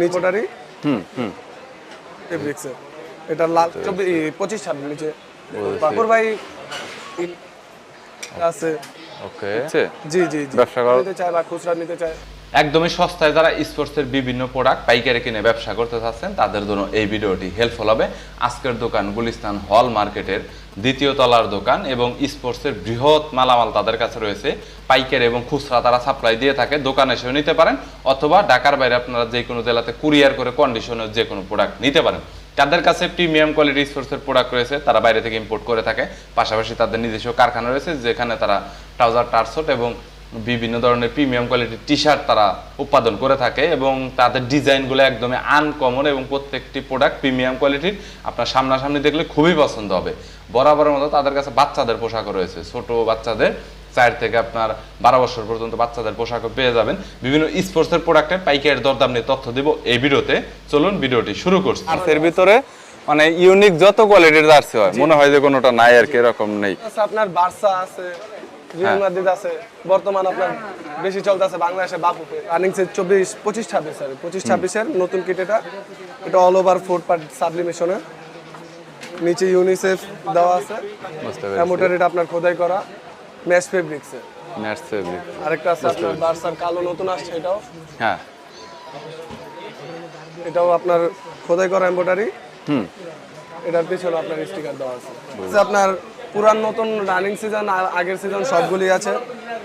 নিচে। ওটারই হুম হুম। ফেব্রিক্সের এটা লাল পঁচিশ ছাব্বিশ নিচে। বাকুর ভাই আছে। ওকে। জি জি জি। ব্যবসা চায় বা খুচরা নিতে চায়। একদমই সস্তায় যারা স্পোর্টসের বিভিন্ন প্রোডাক্ট, পাইকারি কিনে ব্যবসা করতে চাচ্ছেন, তাদের জন্য এই ভিডিওটি হেল্পফুল হবে। আজকের দোকান গুলিস্তান হল মার্কেটের দ্বিতীয় তলার দোকান এবং স্পোর্টসের বৃহৎ মালামাল তাদের কাছে রয়েছে। পাইকারি এবং খুচরা তারা সাপ্লাই দিয়ে থাকে। দোকানে এসেও নিতে পারেন অথবা ঢাকার বাইরে আপনারা যে কোনো জেলাতে কুরিয়ার করে কন্ডিশনের যে কোনো প্রোডাক্ট নিতে পারেন। তাদের কাছে প্রিমিয়াম কোয়ালিটি স্পোর্টসের প্রোডাক্ট রয়েছে, তারা বাইরে থেকে ইম্পোর্ট করে থাকে। পাশাপাশি তাদের নিজস্ব কারখানা রয়েছে, যেখানে তারা ট্রাউজার টার্সট এবং বিভিন্ন ধরনের প্রিমিয়াম কোয়ালিটির টি শার্ট তারা উৎপাদন করে থাকে এবং তাদের ডিজাইনগুলো একদমই আনকমন এবং প্রত্যেকটি প্রোডাক্ট প্রিমিয়াম কোয়ালিটির আপনার সামনাসামনি দেখলে খুবই পছন্দ হবে। বরাবরের মতো তাদের কাছে বাচ্চাদের পোশাকও রয়েছে। ছোট বাচ্চাদের চার থেকে আপনার বারো বছর পর্যন্ত বাচ্চাদের পোশাকও পেয়ে যাবেন। বিভিন্ন স্পোর্টসের প্রোডাক্টের পাইকারি দরদাম নিয়ে তথ্য দিব এই ভিডিওতে। চলুন ভিডিওটি শুরু করছি। আর এর ভিতরে মানে ইউনিক যত কোয়ালিটির জার্সি হয় মনে হয় যে কোনোটা নাই আর কি এরকম নেই। আপনার বার্সা আছে। রিয়াল মাদ্রিদ আছে বর্তমান আপনার বেশি চলতেছে বাংলাদেশে বাপুকে রানিং সে চব্বিশ পঁচিশ ছাব্বিশ স্যার পঁচিশ ছাব্বিশের নতুন কিট এটা। এটা অল ওভার ফোর পার্ট সাবলিমেশনের নিচে ইউনিসেফ দেওয়া আছে। অ্যামোটার এটা আপনার খোদাই করা। ম্যাশ ফেব্রিক্সে ম্যাটস ফেব্রিক আরেকটা আছে আপনার বার্সার কালো নতুন আসছে এটাও। হ্যাঁ। এটাও আপনার খোদাই করা এম্বোটারি হুম। এটার পিছনে আপনার স্টিকার দেওয়া আছে। আছে আপনার পুরান নতুন রানিং সিজন আগের সিজন সবগুলি আছে।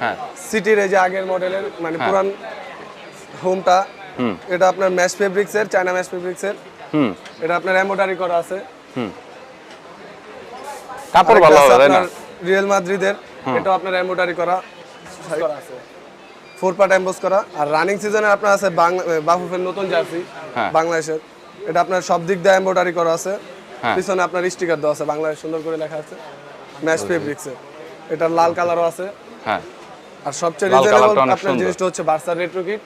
হ্যাঁ। সিটির এই যে আগের মডেলের মানে পুরান হোমটা এটা আপনার ম্যাশ ফেব্রিক্সের চায়না ম্যাশ ফেব্রিক্সের হুম। এটা আপনার এম্বোটারি করা আছে। কাপড় ভালো হবে তাই না? রিয়েল মাদ্রিদের এটা আপনার এম্বোটারি করা। করা আছে। ফোর পার্ট এম্বোস করা। আর রানিং সিজনে আপনার আছে বাফুফের নতুন জার্সি হ্যাঁ। বাংলাদেশের। এটা আপনার সব দিক দিয়ে এম্বোটারি করা আছে। হ্যাঁ। পিছনে আপনার স্টিকার দেওয়া আছে বাংলাদেশ সুন্দর করে লেখা আছে। ম্যাশ ফেব্রিক্সের এটা লাল কালারও আছে। হ্যাঁ। আর সবচেয়ে রিজনেবল আপনার জিনিসটা হচ্ছে বার্সার রেট্রো কিট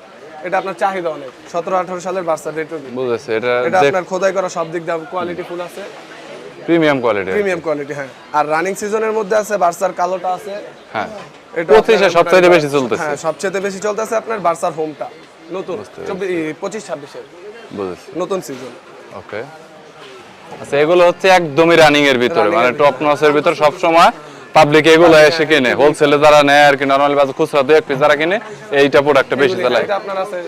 এটা আপনার চাহিদা অনেক। সতেরো আঠারো সালের বার্সার রেট্রো কিট বুঝেছি এটা এটা আপনার খোদাই করা সব দিক দিয়ে কোয়ালিটি ফুল আছে। প্রিমিয়াম কোয়ালিটি প্রিমিয়াম কোয়ালিটি হ্যাঁ। আর রানিং সিজনের মধ্যে আছে বার্সার কালোটা আছে। হ্যাঁ। এটা পঁচিশে আপনার সবচাইতে বেশি চলতেছে। হ্যাঁ সবচেয়ে বেশি চলতেছে আপনার বার্সার হোমটা নতুন চব্বিশ পঁচিশ ছাব্বিশের। বুঝেছি। নতুন সিজন ওকে আচ্ছা এগুলো হচ্ছে একদমই রানিং এর ভিতরে মানে টপ নসের ভিতর সব সময় পাবলিক এগুলো এসে কিনে। হোলসেলে যারা নেয় আর কি নরমালি বাজার খুচরা দুই এক পিস যারা কিনে এইটা প্রোডাক্টটা বেশি চালায়। আপনার আছে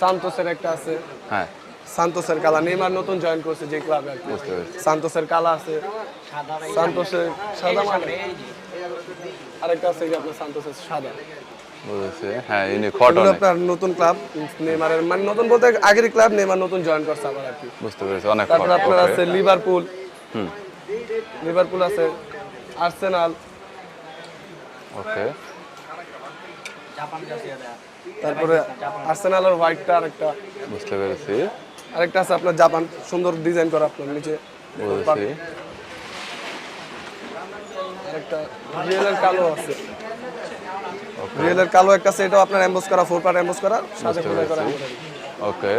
সান্তোসের একটা আছে। হ্যাঁ। সান্তোসের কালা নেইমার নতুন জয়েন করছে যে ক্লাবে আর কি। সান্তোসের কালা আছে। সান্তোসের সাদা মানে? আরেকটা আছে যে আপনার সান্তোসের সাদা। বুঝেছি। হ্যাঁ ইনি অনেক আপনার নতুন ক্লাব নেইমারের মানে নতুন বলতে আগের ক্লাব নেইমার নতুন জয়েন করছে আবার আর কি। বুঝতে পেরেছি অনেক তারপর আপনার আছে লিভারপুল হুম। লিভারপুল আছে আর্সেনাল ওকে তারপরে আর্সেনাল আর হোয়াইটটা আরেকটা। বুঝতে পেরেছি। আরেকটা আছে আপনার জাপান সুন্দর ডিজাইন করা আপনার নিচে। আরেকটা রিয়েলের কালো আছে। রিয়েলের কালো একটা আছে এটাও আপনার এমবোস করা ফোর পার্ট এমবোস করা ওকে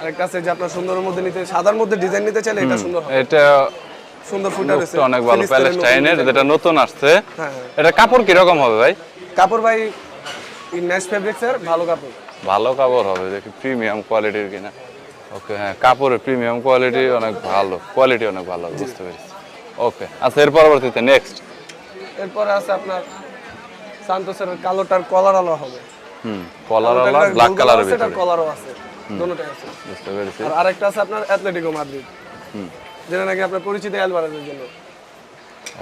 আরেকটা আছে যে আপনার সুন্দরের মধ্যে নিতে সাদার মধ্যে ডিজাইন নিতে চাইলে এটা সুন্দর হবে। এটা সুন্দর ফুটার লুকটা অনেক ভালো প্যালেস্টাইনের যেটা নতুন আসছে। হ্যাঁ এটা কাপড় কীরকম হবে ভাই? কাপড় ভাই ম্যাশ ফেব্রিক্সের ভালো কাপড়। ভালো কাপড় হবে দেখি প্রিমিয়াম কোয়ালিটির কিনা। ওকে হ্যাঁ কাপড়ের প্রিমিয়াম কোয়ালিটি অনেক ভালো কোয়ালিটি অনেক ভালো বুঝতে পেরেছি। ওকে আচ্ছা এর পরবর্তীতে নেক্সট এরপরে আছে আপনার সান্তোসের কালোটার কলার আলো হবে। হুম কলার আলা ব্ল্যাক কালারের ভিতরে। কলারও আছে দুটোটাই আছে। বুঝতে পেরেছি। আর আরেকটা আছে আপনার অ্যাথলেটিকো মাদ্রিদ হুম। যেটা নাকি আপনার পরিচিত অ্যালভারেজের জন্য।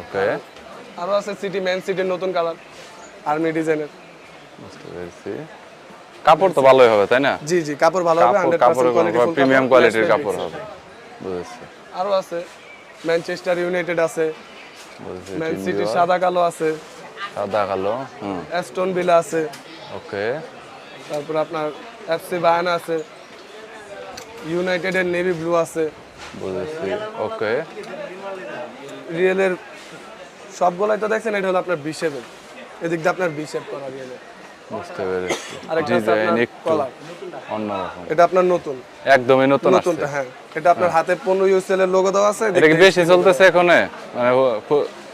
ওকে। আরও আছে সিটি ম্যান সিটির নতুন কালার আর্মি ডিজাইনের বুঝতে পেরেছি। কাপড় তো ভালোই হবে তাই না? জি জি কাপড় ভালো হবে 100% কোয়ালিটি প্রিমিয়াম কোয়ালিটির কাপড়। হবে। বুঝেছি। আরও আছে ম্যানচেস্টার ইউনাইটেড আছে। বুঝেছি ম্যান সিটি সাদা কালো আছে। সাদা কালো হুম। অ্যাস্টন ভিলা আছে। ওকে। তারপর আপনার এফসি বায়ানা আছে। ইউনাইটেডের নেভি ব্লু আছে। বুঝেছি ওকে। রিয়েলের সবগুলাই তো দেখছেন এটা হলো আপনার বিশেপের এদিক দিয়ে আপনার বিশেপ করা রিয়েলের বুঝতে পেরেছি। আরেকটা ডিজাইন আপনার একটু অন্যরকম এটা আপনার নতুন। একদমই নতুন নতুনটা হ্যাঁ। এটা আপনার হাতে পনেরো ইউসেল এর লোগো দেওয়া আছে এটা কি বেশি চলতেছে এখানে? মানে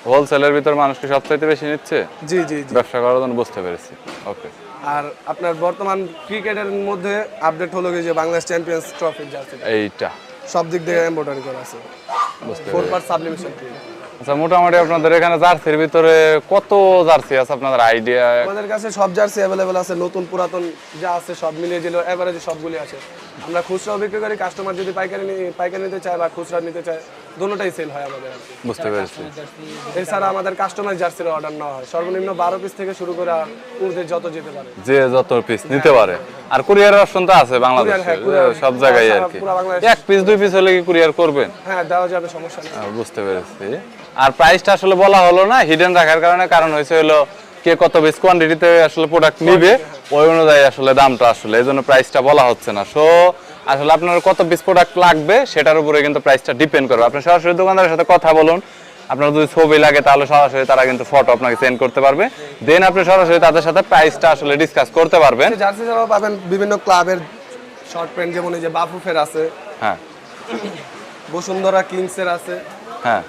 হোলসেলের ভিতর মানুষ কি সবচাইতে বেশি নিচ্ছে? জি জি ব্যবসা করার জন্য বুঝতে পেরেছি। ওকে আর আপনার বর্তমান ক্রিকেটের মধ্যে আপডেট হলো কি যে বাংলাদেশ চ্যাম্পিয়ন্স ট্রফি জার্সি এইটা। সব দিক থেকে এমব্রয়ডারি করা আছে। বুঝতে ফোর। পার্ট সাবলিমেশন আচ্ছা মোটামুটি আপনাদের এখানে জার্সির ভিতরে কত জার্সি আছে আপনাদের আইডিয়া আমাদের কাছে সব জার্সি অ্যাভেলেবেল আছে নতুন পুরাতন যা আছে সব মিলিয়ে দিলে এভারেজ সবগুলি আছে আমরা খুচরা বিক্রি করি কাস্টমার যদি পাইকারি পাইকারি নিতে চায় বা খুচরা নিতে চায় দুটোটাই সেল হয় আমাদের বুঝতে পেরেছি। এছাড়া আমাদের কাস্টমার জার্সির অর্ডার নেওয়া হয়। সর্বনিম্ন বারো পিস থেকে শুরু করে ঊর্ধ্বে যত যেতে পারে। যে যত পিস নিতে পারে। আর কুরিয়ার অপশন তো আছে বাংলাদেশে। হ্যাঁ, সব জায়গায় আর কি। এক পিস দুই পিস হলে কি কুরিয়ার করবেন? হ্যাঁ দেওয়া যাবে সমস্যা নেই। বুঝতে পেরেছি। আর প্রাইসটা আসলে বলা হলো না হিডেন রাখার কারণে। কারণ হয়েছে হলো কে কত বেশ কোয়ান্টিটিতে আসলে প্রোডাক্ট নিবে ওই অনুযায়ী আসলে দামটা আসলে। এই জন্য প্রাইসটা বলা হচ্ছে না। সো আসলে আপনার কত পিস প্রোডাক্ট লাগবে সেটার উপরে কিন্তু প্রাইসটা ডিপেন্ড করবে। আপনি সরাসরি দোকানদারের সাথে কথা বলুন আপনার যদি ছবি লাগে তাহলে সরাসরি তারা কিন্তু ফটো আপনাকে সেন্ড করতে পারবে। দেন আপনি সরাসরি তাদের সাথে প্রাইসটা আসলে ডিসকাস করতে পারবেন। জার্সি জামা পাবেন বিভিন্ন ক্লাবের শর্ট প্যান্ট যেমন এই যে বাফুফের আছে হ্যাঁ। বসুন্ধরা কিংসের আছে। হ্যাঁ।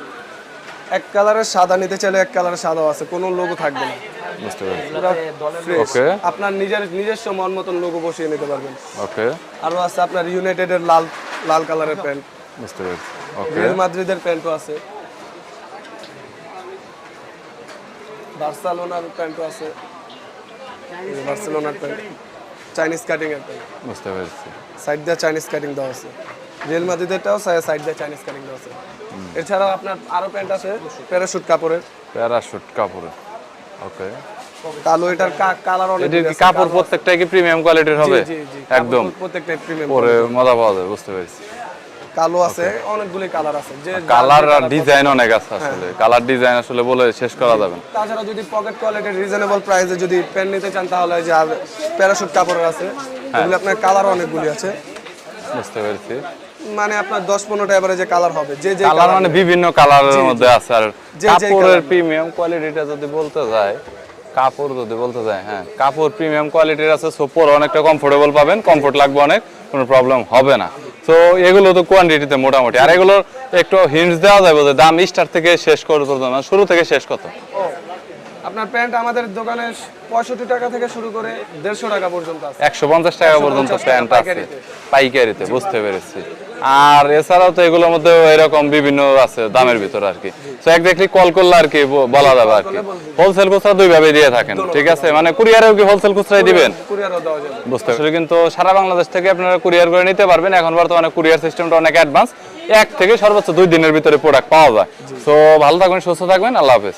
এক কালারের সাদা নিতে চাইলে এক কালারের সাদাও আছে কোনো লোগো থাকবে না। বুঝতে পেরেছি। আপনার নিজের নিজস্ব মন মতন লোগো বসিয়ে নিতে পারবেন। ওকে আরও আছে আপনার ইউনাইটেডের লাল লাল কালারের প্যান্ট। বুঝতে পেরেছি। ওকে রিয়াল মাদ্রিদের প্যান্টও আছে। বার্সেলোনার প্যান্টও আছে। বার্সেলোনার প্যান্ট। চাইনিজ কাটিং এর প্যান্ট। বুঝতে পেরেছি। সাইড দিয়ে চাইনিজ কাটিং দেওয়া আছে। রিয়েল মাদ্রিদেরটাও সাইড দিয়ে চাইনিজ কাটিং দেওয়া আছে। এছাড়াও আপনার আরও প্যান্ট আছে প্যারাশুট কাপড়ের। প্যারাশুট কাপড়ে ওকে কালো এটার কালার অনেক কাপড় প্রত্যেকটাই কি প্রিমিয়াম কোয়ালিটির হবে? জি জি একদম। প্রত্যেকটা প্রিমিয়াম পরে মজা পাওয়া যায় বুঝতে পেরেছি। কালো আছে অনেকগুলি কালার আছে। যে কালার আর ডিজাইন অনেক আছে আসলে। কালার ডিজাইন আসলে বলে শেষ করা যাবে না। তাছাড়া যদি পকেট কোয়ালিটির রিজনেবল প্রাইসে যদি প্যান্ট নিতে চান তাহলে যে প্যারাশুট কাপড়ের আছে হ্যাঁ। এগুলো আপনার কালার অনেকগুলি আছে। বুঝতে পেরেছি। মানে আপনার দশ পনেরোটা এবারে যে কালার হবে যে যে কালার মানে বিভিন্ন কালারের মধ্যে আছে আর কাপড়ের প্রিমিয়াম কোয়ালিটিটা যদি বলতে যায় কাপড় যদি বলতে যায় হ্যাঁ কাপড় প্রিমিয়াম কোয়ালিটির আছে সো অনেকটা কমফোর্টেবল পাবেন কমফোর্ট লাগবে অনেক কোনো প্রবলেম হবে না। তো এগুলো তো কোয়ান্টিটিতে মোটামুটি। আর এগুলোর একটু হিন্টস দেওয়া যাবে যে দাম স্টার থেকে শেষ করে পর্যন্ত মানে শুরু থেকে শেষ কত? আপনার প্যান্ট আমাদের দোকানে পঁয়ষট্টি টাকা থেকে শুরু করে দেড়শো টাকা পর্যন্ত আছে। একশো পঞ্চাশ টাকা পর্যন্ত প্যান্ট আছে। পাইকারিতে। বুঝতে পেরেছি। আর এছাড়াও তো এগুলোর মধ্যে এরকম বিভিন্ন আছে দামের ভিতরে আর কি। তো এক কল করলে আর কি বলা যাবে আর কি। হোলসেল খুচরা দুই ভাবে দিয়ে থাকেন ঠিক আছে? মানে কুরিয়ারেও কি হোলসেল খুচরাই দিবেন? বুঝতে পারছি। কিন্তু সারা বাংলাদেশ থেকে আপনারা কুরিয়ার করে নিতে পারবেন। এখন বর্তমানে কুরিয়ার সিস্টেমটা অনেক অ্যাডভান্স এক থেকে সর্বোচ্চ দুই দিনের ভিতরে প্রোডাক্ট পাওয়া যায়। তো ভালো থাকবেন সুস্থ থাকবেন। আল্লাহ হাফেজ।